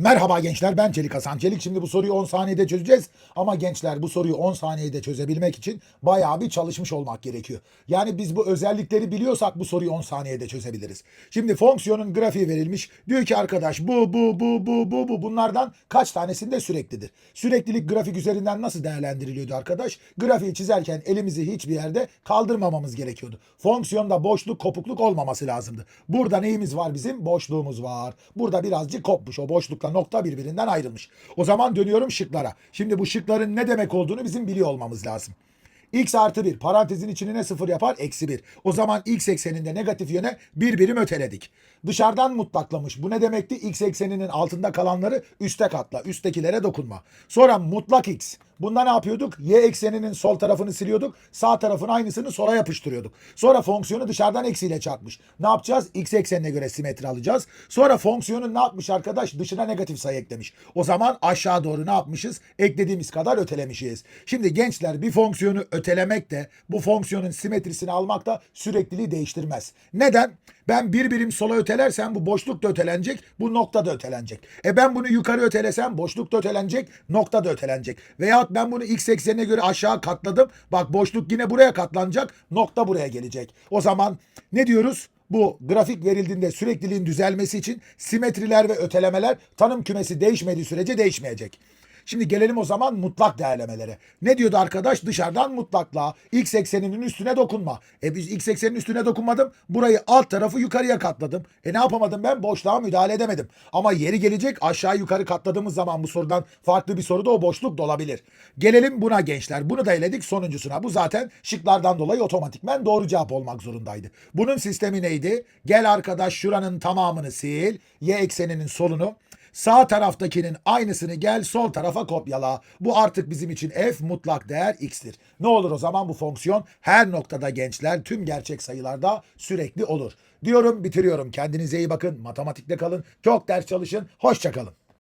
Merhaba gençler ben Çelik Hasan Çelik. Şimdi bu soruyu 10 saniyede çözeceğiz. Ama gençler bu soruyu 10 saniyede çözebilmek için bayağı bir çalışmış olmak gerekiyor. Yani biz bu özellikleri biliyorsak bu soruyu 10 saniyede çözebiliriz. Şimdi fonksiyonun grafiği verilmiş. Diyor ki arkadaş bu bu bu bu bu bu bunlardan kaç tanesinde süreklidir? Süreklilik grafik üzerinden nasıl değerlendiriliyordu arkadaş? Grafiği çizerken elimizi hiçbir yerde kaldırmamamız gerekiyordu. Fonksiyonda boşluk kopukluk olmaması lazımdı. Burada neyimiz var bizim? Boşluğumuz var. Burada birazcık kopmuş o boşlukla nokta birbirinden ayrılmış. O zaman dönüyorum şıklara. Şimdi bu şıkların ne demek olduğunu bizim biliyor olmamız lazım. x artı 1 parantezin içine ne sıfır yapar? Eksi 1. O zaman x ekseninde negatif yöne bir birim öteledik. Dışarıdan mutlaklamış. Bu ne demekti? x ekseninin altında kalanları üste katla. Üsttekilere dokunma. Sonra mutlak x. Bunda ne yapıyorduk? Y ekseninin sol tarafını siliyorduk. Sağ tarafın aynısını sola yapıştırıyorduk. Sonra fonksiyonu dışarıdan eksiyle çarpmış. Ne yapacağız? X eksenine göre simetri alacağız. Sonra fonksiyonun ne yapmış arkadaş? Dışına negatif sayı eklemiş. O zaman aşağı doğru ne yapmışız? Eklediğimiz kadar ötelemişiz. Şimdi gençler bir fonksiyonu ötelemek de bu fonksiyonun simetrisini almak da sürekliliği değiştirmez. Neden? Ben bir birim sola ötelersem bu boşluk da ötelenecek, bu nokta da ötelenecek. E ben bunu yukarı ötelesem boşluk da ötelenecek, nokta da ötelenecek. Veyahut ben bunu x eksenine göre aşağı katladım. Bak boşluk yine buraya katlanacak, nokta buraya gelecek. O zaman ne diyoruz? Bu grafik verildiğinde sürekliliğin düzelmesi için simetriler ve ötelemeler tanım kümesi değişmediği sürece değişmeyecek. Şimdi gelelim o zaman mutlak değerlemelere. Ne diyordu arkadaş? Dışarıdan mutlakla x ekseninin üstüne dokunma. E biz x eksenin üstüne dokunmadım. Burayı alt tarafı yukarıya katladım. E ne yapamadım ben? Boşluğa müdahale edemedim. Ama yeri gelecek aşağı yukarı katladığımız zaman bu sorudan farklı bir soruda o boşluk dolabilir. Gelelim buna gençler. Bunu da eledik sonuncusuna. Bu zaten şıklardan dolayı otomatikmen doğru cevap olmak zorundaydı. Bunun sistemi neydi? Gel arkadaş şuranın tamamını sil. Y ekseninin solunu. Sağ taraftakinin aynısını gel sol tarafa kopyala. Bu artık bizim için f mutlak değer x'tir. Ne olur o zaman bu fonksiyon her noktada gençler tüm gerçek sayılarda sürekli olur. Diyorum bitiriyorum. Kendinize iyi bakın. Matematikte kalın. Çok ders çalışın. Hoşça kalın.